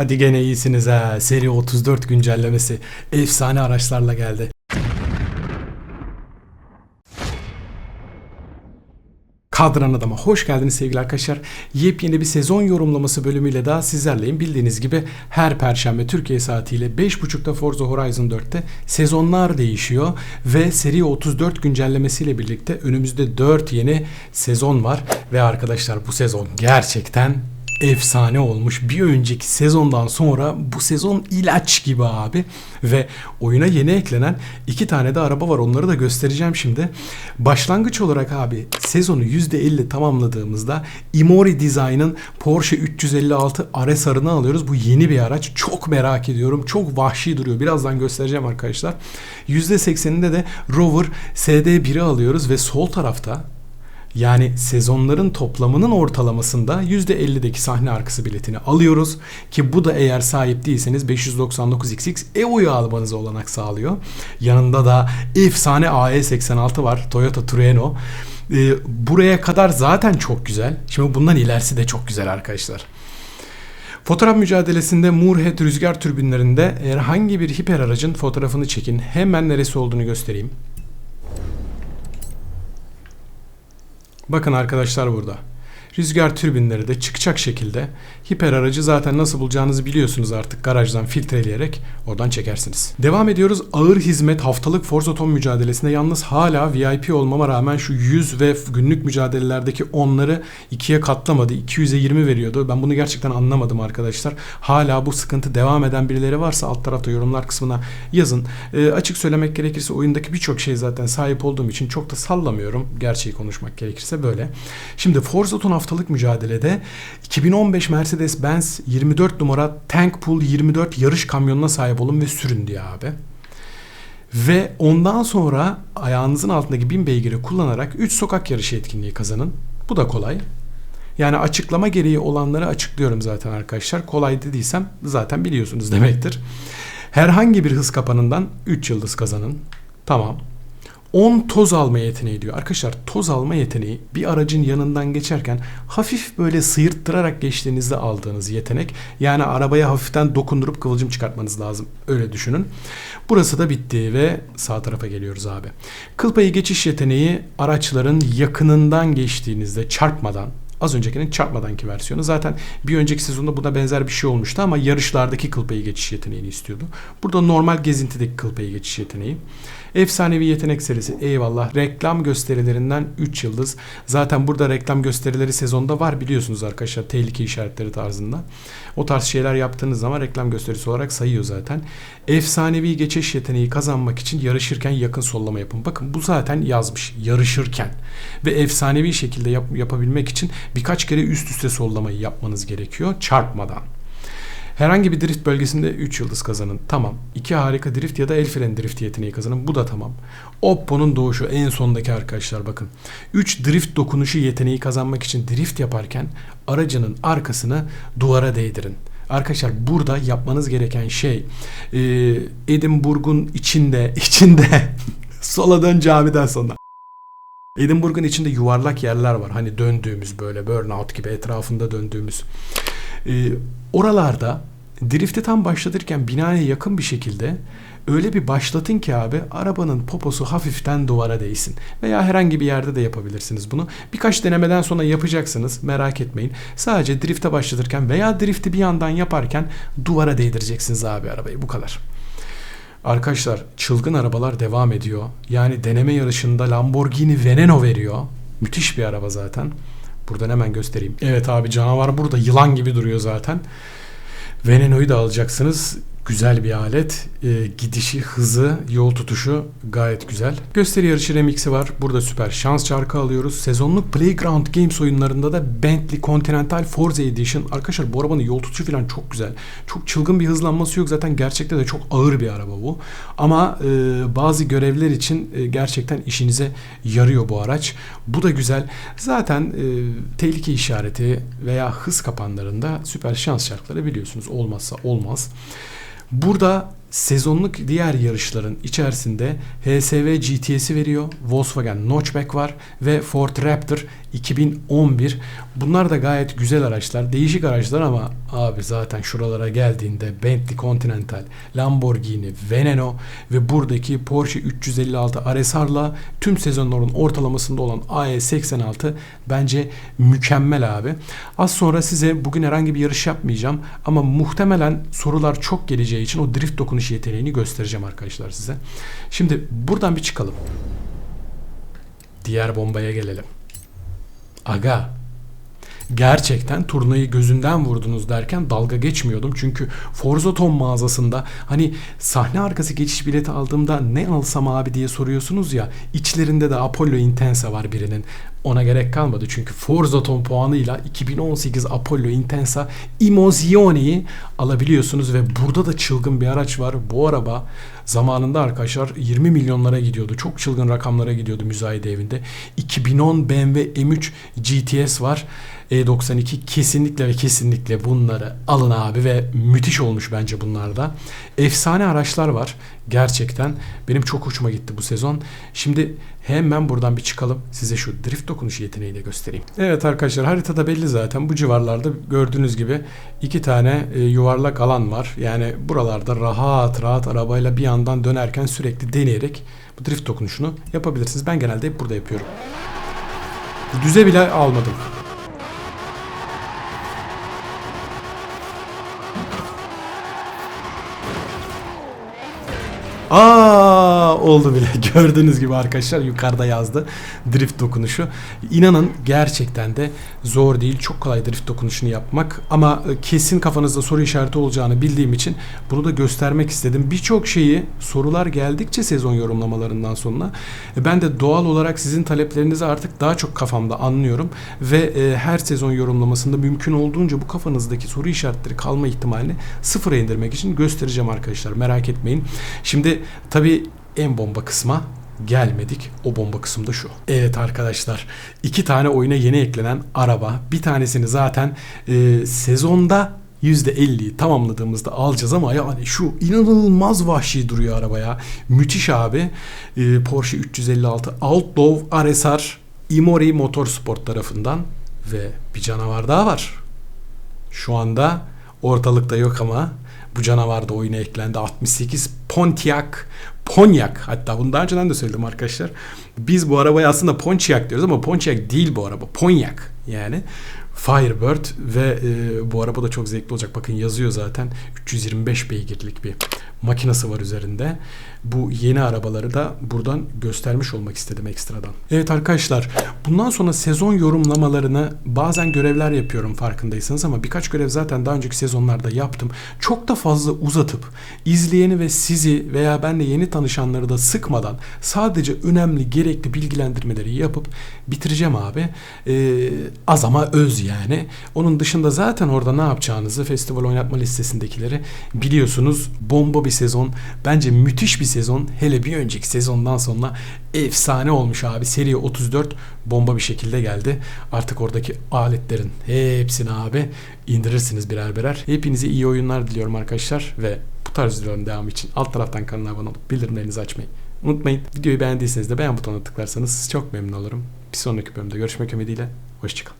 Hadi gene iyisiniz ha. Seri 34 güncellemesi. Efsane araçlarla geldi. Kadran Adam'a hoş geldiniz sevgili arkadaşlar. Yepyeni bir sezon yorumlaması bölümüyle daha sizlerleyim. Bildiğiniz gibi her perşembe Türkiye saatiyle 5.30'da Forza Horizon 4'te sezonlar değişiyor ve seri 34 güncellemesiyle birlikte önümüzde 4 yeni sezon var ve arkadaşlar bu sezon gerçekten efsane olmuş. Bir önceki sezondan sonra bu sezon ilaç gibi abi. Ve oyuna yeni eklenen iki tane de araba var. Onları da göstereceğim şimdi. Başlangıç olarak abi sezonu %50 tamamladığımızda Imori Design'ın Porsche 356 RSR'ını alıyoruz. Bu yeni bir araç. Çok merak ediyorum. Çok vahşi duruyor. Birazdan göstereceğim arkadaşlar. %80'inde de Rover SD1'i alıyoruz ve sol tarafta yani sezonların toplamının ortalamasında %50'deki sahne arkası biletini alıyoruz. Ki bu da eğer sahip değilseniz 599XX EVO'yu almanıza olanak sağlıyor. Yanında da efsane AE86 var Toyota Trueno. Ee, buraya kadar zaten çok güzel. Şimdi bundan ilerisi de çok güzel arkadaşlar. Fotoğraf mücadelesinde Moorhead rüzgar türbinlerinde herhangi bir hiper aracın fotoğrafını çekin. Hemen neresi olduğunu göstereyim. Bakın arkadaşlar burada. Rüzgar türbinleri de çıkacak şekilde hiper aracı zaten nasıl bulacağınızı biliyorsunuz artık garajdan filtreleyerek oradan çekersiniz. Devam ediyoruz. Ağır hizmet haftalık Forza Ton mücadelesinde yalnız hala VIP olmama rağmen şu 100 ve günlük mücadelelerdeki onları ikiye katlamadı. 200'e 20 veriyordu. Ben bunu gerçekten anlamadım arkadaşlar. Hala bu sıkıntı devam eden birileri varsa alt tarafta yorumlar kısmına yazın. E, açık söylemek gerekirse oyundaki birçok şey zaten sahip olduğum için çok da sallamıyorum. Gerçeği konuşmak gerekirse böyle. Şimdi Forza Ton haftalık mücadelede 2015 Mercedes-Benz 24 numara Tank Pool 24 yarış kamyonuna sahip olun ve sürün diye abi. Ve ondan sonra ayağınızın altındaki 1000 beygiri kullanarak 3 sokak yarışı etkinliği kazanın. Bu da kolay. Yani açıklama gereği olanları açıklıyorum zaten arkadaşlar. Kolay dediysem zaten biliyorsunuz demektir. Herhangi bir hız kapanından 3 yıldız kazanın. Tamam. 10 toz alma yeteneği diyor. Arkadaşlar toz alma yeteneği bir aracın yanından geçerken hafif böyle sıyırttırarak geçtiğinizde aldığınız yetenek. Yani arabaya hafiften dokundurup kıvılcım çıkartmanız lazım. Öyle düşünün. Burası da bitti ve sağ tarafa geliyoruz abi. Kıl payı geçiş yeteneği araçların yakınından geçtiğinizde çarpmadan Az öncekinin çarpmadanki versiyonu. Zaten bir önceki sezonda buna benzer bir şey olmuştu ama yarışlardaki kıl payı geçiş yeteneğini istiyordu. Burada normal gezintideki kıl payı geçiş yeteneği. Efsanevi yetenek serisi eyvallah. Reklam gösterilerinden 3 yıldız. Zaten burada reklam gösterileri sezonda var biliyorsunuz arkadaşlar. Tehlike işaretleri tarzında. O tarz şeyler yaptığınız zaman reklam gösterisi olarak sayıyor zaten. Efsanevi geçiş yeteneği kazanmak için yarışırken yakın sollama yapın. Bakın bu zaten yazmış. Yarışırken. Ve efsanevi şekilde yap- yapabilmek için birkaç kere üst üste sollamayı yapmanız gerekiyor. Çarpmadan. Herhangi bir drift bölgesinde 3 yıldız kazanın. Tamam. 2 harika drift ya da el freni drift yeteneği kazanın. Bu da tamam. Oppo'nun doğuşu en sondaki arkadaşlar bakın. 3 drift dokunuşu yeteneği kazanmak için drift yaparken aracının arkasını duvara değdirin. Arkadaşlar burada yapmanız gereken şey e, Edinburgh'un içinde içinde sola dön camiden sonra Edinburgh'un içinde yuvarlak yerler var. Hani döndüğümüz böyle burnout gibi etrafında döndüğümüz. Ee, oralarda drifte tam başlatırken binaya yakın bir şekilde öyle bir başlatın ki abi arabanın poposu hafiften duvara değsin. Veya herhangi bir yerde de yapabilirsiniz bunu. Birkaç denemeden sonra yapacaksınız merak etmeyin. Sadece drifte başlatırken veya drifti bir yandan yaparken duvara değdireceksiniz abi arabayı bu kadar. Arkadaşlar çılgın arabalar devam ediyor. Yani deneme yarışında Lamborghini Veneno veriyor. Müthiş bir araba zaten. Buradan hemen göstereyim. Evet abi canavar burada yılan gibi duruyor zaten. Veneno'yu da alacaksınız. Güzel bir alet. Ee, gidişi, hızı, yol tutuşu gayet güzel. Gösteri yarışı remix'i var. Burada süper şans çarkı alıyoruz. Sezonluk Playground Games oyunlarında da Bentley Continental Forza Edition. Arkadaşlar bu arabanın yol tutuşu falan çok güzel. Çok çılgın bir hızlanması yok. Zaten gerçekte de çok ağır bir araba bu. Ama e, bazı görevler için e, gerçekten işinize yarıyor bu araç. Bu da güzel. Zaten e, tehlike işareti veya hız kapanlarında süper şans çarkları biliyorsunuz. Olmazsa olmaz. Burada sezonluk diğer yarışların içerisinde HSV GTS'i veriyor. Volkswagen Notchback var ve Ford Raptor 2011. Bunlar da gayet güzel araçlar. Değişik araçlar ama abi zaten şuralara geldiğinde Bentley Continental, Lamborghini, Veneno ve buradaki Porsche 356 RSR'la tüm sezonların ortalamasında olan AE86 bence mükemmel abi. Az sonra size bugün herhangi bir yarış yapmayacağım ama muhtemelen sorular çok geleceği için o drift dokunuş yeteneğini göstereceğim arkadaşlar size. Şimdi buradan bir çıkalım. Diğer bombaya gelelim. Aga gerçekten turnayı gözünden vurdunuz derken dalga geçmiyordum. Çünkü Forza Tom mağazasında hani sahne arkası geçiş bileti aldığımda ne alsam abi diye soruyorsunuz ya. içlerinde de Apollo Intensa var birinin. Ona gerek kalmadı çünkü Forza Tom puanıyla 2018 Apollo Intensa Imozione'yi alabiliyorsunuz ve burada da çılgın bir araç var. Bu araba zamanında arkadaşlar 20 milyonlara gidiyordu. Çok çılgın rakamlara gidiyordu müzayede evinde. 2010 BMW M3 GTS var. E92 kesinlikle ve kesinlikle bunları alın abi ve müthiş olmuş bence bunlarda. Efsane araçlar var gerçekten. Benim çok hoşuma gitti bu sezon. Şimdi hemen buradan bir çıkalım. Size şu drift dokunuş yeteneğini de göstereyim. Evet arkadaşlar haritada belli zaten. Bu civarlarda gördüğünüz gibi iki tane e, yuvarlak alan var. Yani buralarda rahat rahat arabayla bir yandan dönerken sürekli deneyerek bu drift dokunuşunu yapabilirsiniz. Ben genelde hep burada yapıyorum. Düze bile almadım. Aa oldu bile. Gördüğünüz gibi arkadaşlar yukarıda yazdı drift dokunuşu. İnanın gerçekten de zor değil. Çok kolay drift dokunuşunu yapmak ama e, kesin kafanızda soru işareti olacağını bildiğim için bunu da göstermek istedim. Birçok şeyi sorular geldikçe sezon yorumlamalarından sonra e, ben de doğal olarak sizin taleplerinizi artık daha çok kafamda anlıyorum ve e, her sezon yorumlamasında mümkün olduğunca bu kafanızdaki soru işaretleri kalma ihtimalini sıfıra indirmek için göstereceğim arkadaşlar. Merak etmeyin. Şimdi tabii en bomba kısma gelmedik. O bomba kısım da şu. Evet arkadaşlar iki tane oyuna yeni eklenen araba. Bir tanesini zaten e, sezonda %50'yi tamamladığımızda alacağız ama yani şu inanılmaz vahşi duruyor araba ya. Müthiş abi. E, Porsche 356 Outlaw RSR Imori Motorsport tarafından ve bir canavar daha var. Şu anda ortalıkta yok ama bu canavar da oyuna eklendi. 68 Pontiac Pontiac hatta bunu daha önceden de söyledim arkadaşlar. Biz bu arabaya aslında Pontiac diyoruz ama Pontiac değil bu araba. Pontiac yani. Firebird ve e, bu araba da çok zevkli olacak. Bakın yazıyor zaten 325 beygirlik bir makinası var üzerinde. Bu yeni arabaları da buradan göstermiş olmak istedim ekstradan. Evet arkadaşlar bundan sonra sezon yorumlamalarını bazen görevler yapıyorum farkındaysanız ama birkaç görev zaten daha önceki sezonlarda yaptım. Çok da fazla uzatıp izleyeni ve sizi veya benle yeni tanışanları da sıkmadan sadece önemli gerekli bilgilendirmeleri yapıp bitireceğim abi. Ee, az ama öz yani. Onun dışında zaten orada ne yapacağınızı festival oynatma listesindekileri biliyorsunuz. Bomba bir sezon. Bence müthiş bir sezon. Hele bir önceki sezondan sonra efsane olmuş abi. Seri 34 bomba bir şekilde geldi. Artık oradaki aletlerin hepsini abi indirirsiniz birer birer. Hepinize iyi oyunlar diliyorum arkadaşlar ve bu tarz videoların devamı için alt taraftan kanala abone olup bildirimlerinizi açmayı unutmayın. Videoyu beğendiyseniz de beğen butonuna tıklarsanız çok memnun olurum. Bir sonraki bölümde görüşmek ümidiyle. Hoşçakalın.